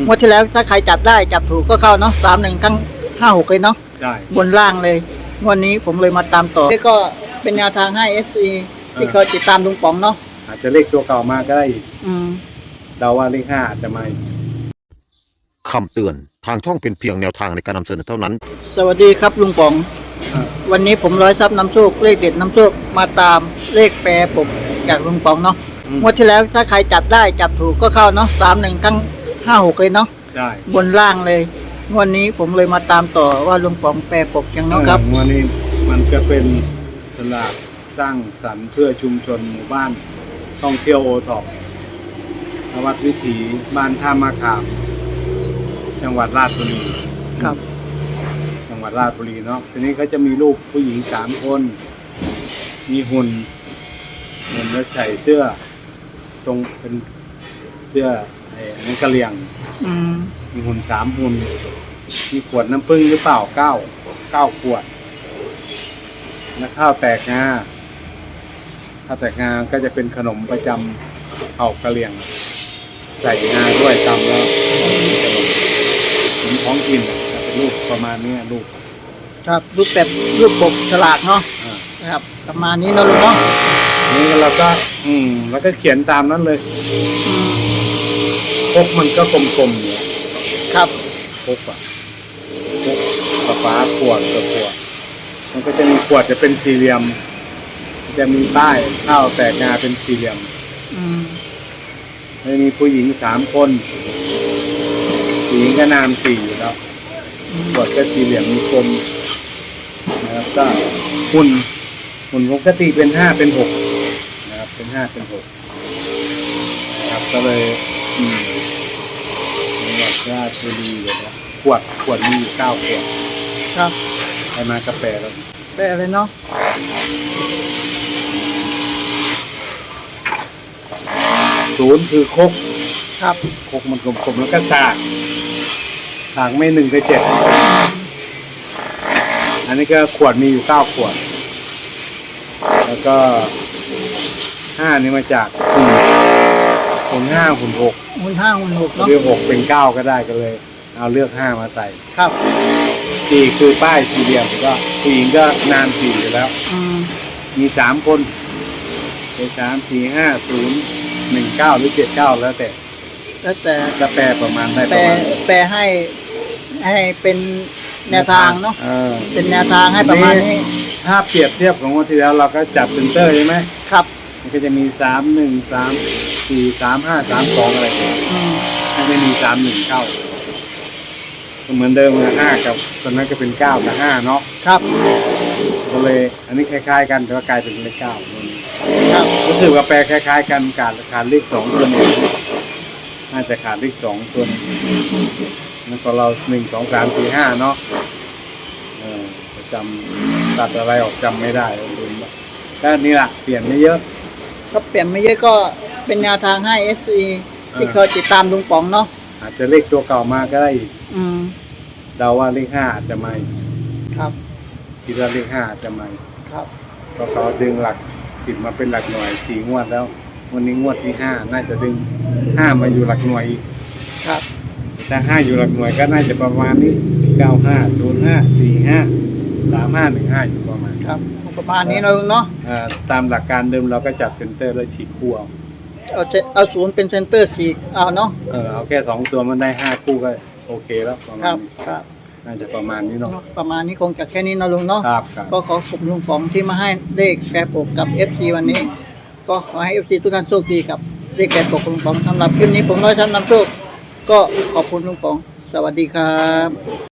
มงวดที่แล้วถ้าใครจับได้จับถูกก็เข้าเนาะสามหนึ่งทั้งห้าหกเลยเนาะใช่บนล่างเลยงวันนี้ผมเลยมาตามต่อนี่ก็เป็นแนวทางให้เอสซีที่เขาติดตามลุงป๋องเนาะอาจจะเลขตัวเก่ามาก็ได้อีกอืม เดาว่าเลขห้าอาจจะมาอีก คำเตือนทางช่องเป็นเพียงแนวทางในการนำเสนอเท่านั้น สวัสดีครับลุงป๋องอ่าวันนี้ผมร้อยทรัพย์น้ำโชคเลขเด็ดน้ำโชคมาตามเลขแปรปกจากลุงป๋องเนาะงวดที่แล้วถ้าใครจับได้จับถูกก็เข้าเนาะสามหนึ่งทั้ง ห้าหกเลยเนาะใช่บนล่างเลยงวันนี้ผมเลยมาตามต่อว่าลุงป๋องแปรปกยังเนาะครับ เออวันนี้มันจะเป็นสลากสร้างสรรค์เพื่อชุมชนหมู่บ้านท่องเที่ยวโอท็อปวัดวิถีบ้านท่ามาขาม จังหวัดราชบุรี ครับ จังหวัดราชบุรีเนาะ ทีนี้ก็จะมีรูปผู้หญิงสามคน มีหุ่น หุ่นแล้วใส่เสื้อ ตรงเป็นเสื้อ ไอ้อันนั้นกะเหรี่ยงอืมมีหุ่นสามหุ่นมีขวดน้ำผึ้งหรือเปล่าเก้าเก้าขวดแล้วข้าวแตกงาข้าวแตกงาก็จะเป็นขนมประจำเผ่ากะเหรี่ยง ใส่งาด้วยตำแล้วขนมท้องกินจะเป็นรูปประมาณนี้รูปครับรูปแบบรูปปกฉลากเนาะอ่า นะครับ ประมาณนี้เนาะลุงเนาะนี่เราก็ อืม แล้วก็เขียนตามนั้นเลย อืม พกมันก็กลมๆเนี่ยครับพกอะพกฝาฟ้าขวดกับขวด มันก็จะมีขวดจะเป็นสี่เหลี่ยม จะมีป้ายข้าวแตกงาเป็นสี่เหลี่ยมอืมแล้วมีผู้หญิงสามคนผู้หญิงก็นามสี่อยู่แล้วอืมขวดก็สี่เหลี่ยมมีกลมนะครับก็หุ่นหุ่นปกติเป็นห้าเป็นหกนะครับเป็นห้าเป็นหกนะครับก็เลย อืมจังหวัดราชบุรีเลยนะขวดขวดมีอยู่เก้าขวดครับใครมากาแฟแล้วแปลเลยเนาะศูนย์คือคกครับคกมันกลมๆแล้วก็สากสากไม่หนึ่งก็เจ็ดอันนี้ก็ขวดมีอยู่เก้าขวด แล้วก็ห้านี่มาจาก หุ่นหุ่นห้าหุ่นหกหุ่นห้าหุ่นหกเนาะเลือกหกเป็นเก้าก็ได้ก็เลย เอาเลือกห้ามาใส่ครับสี่คือป้ายสี่เหลี่ยมก็ผู้หญิงก็นานสี่อยู่แล้ว อืมมีสามคนเป็นสามสี่ห้าศูนย์หนึ่งเก้าหรือเจ็ดเก้าแล้วแต่แล้วแต่จะแปลประมาณได้ปแปลระมาณนี้แปลให้ให้เป็นแนวทางเนาะเออเป็นแนวทางให้ประมาณนี้ถ้าเปรียบเทียบของงวันที่แล้วเราก็จับเซนเตอร์ใช่ไหมครับ มันก็จะมีสามหนึ่งสามสี่สามห้าสามสองอะไรอย่างเงี้ยอืมถ้าไม่มีสามหนึ่งเข้าก็เหมือนเดิมเลยห้ากับตอนนั้นก็เป็นเก้ากับห้าเนาะครับ ก็เลย อันนี้คล้ายๆ กันแต่ว่ากลายเป็นเลขเก้าครับรู้สึกว่าแปลคล้ายๆ กันขาดขาดเลขสองตัวหนึงน่าจะขาดเลขสองตัวหนึงนั่นก็เราหนึ่งสองสามสี่ห้าเนาะเออจำตัดอะไรออกจำไม่ได้ลืมละก็นี่แหละเปลี่ยนไม่เยอะ ก็เปลี่ยนไม่เยอะก็เป็นแนวทางให้เอสซีที่อ่าเขาติดตามลุงป๋องเนาะอาจจะเลขตัวเก่ามาก็ได้อีกอืมเดาว่าเลขห้าอาจจะมาอีกครับคิดว่าเลขห้าอาจจะมาอีกครับเพราะเขาดึงหลักสิบมาเป็นหลักหน่วยสี่งวดแล้ว วันนี้งวดที่ห้าน่าจะดึงห้ามาอยู่หลักหน่วยอีกครับ ถ้าห้าอยู่หลักหน่วยก็น่าจะประมาณนี้เก้าห้าศูนย์ห้าสี่ห้าสามห้าหนึ่งห้าอยู่ประมาณ ครับ ประมาณนี้เราเนาะอ่าตามหลักการเดิมเราก็จับเซนเตอร์แล้วฉีกคู่เอาเอาเซเอาศูนย์เป็นเซนเตอร์สีเอาเนาะเออเอาแค่สองตัวมันได้ห้าคู่ก็โอเคแล้วประคมารัณบนี้ครับน่าจะประมาณนี้เนาะประมาณนี้คงจะแค่นี้เนาะลุงเนาะ ครับครับ ก็ขอขอบคุณลุงป๋องที่มาให้เลขแปรปกกับ FC วันนี้ ก็ขอให้ FC ทุกท่านโชคดีกับเลขแปรปกของลุงป๋องสำหรับคลิปนี้ผมน้อยท่านนำโชคก็ขอบคุณลุงป๋อง สวัสดีครับ